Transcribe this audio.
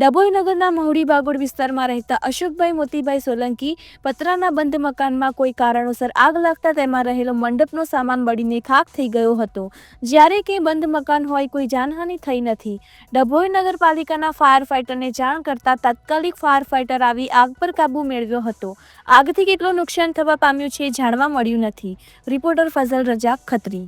ડભોઈ નગરના મહુડી બાગોડ વિસ્તારમાં રહેતા અશોકભાઈ મોતીભાઈ સોલંકી પતરાના બંધ મકાનમાં કોઈ કારણોસર આગ લાગતા તેમાં રહેલો મંડપનો સામાન બળીને ખાખ થઈ ગયો હતો. જ્યારે કે બંધ મકાન હોય કોઈ જાનહાનિ થઈ નથી. ડભોઈ નગરપાલિકાના ફાયર ફાઇટરને જાણ કરતા તાત્કાલિક ફાયર ફાઇટર આવી આગ પર કાબૂ મેળવ્યો હતો. આગથી કેટલું નુકસાન થવા પામ્યું છે એ જાણવા મળ્યું નથી. રિપોર્ટર ફઝલ રજા ખત્રી.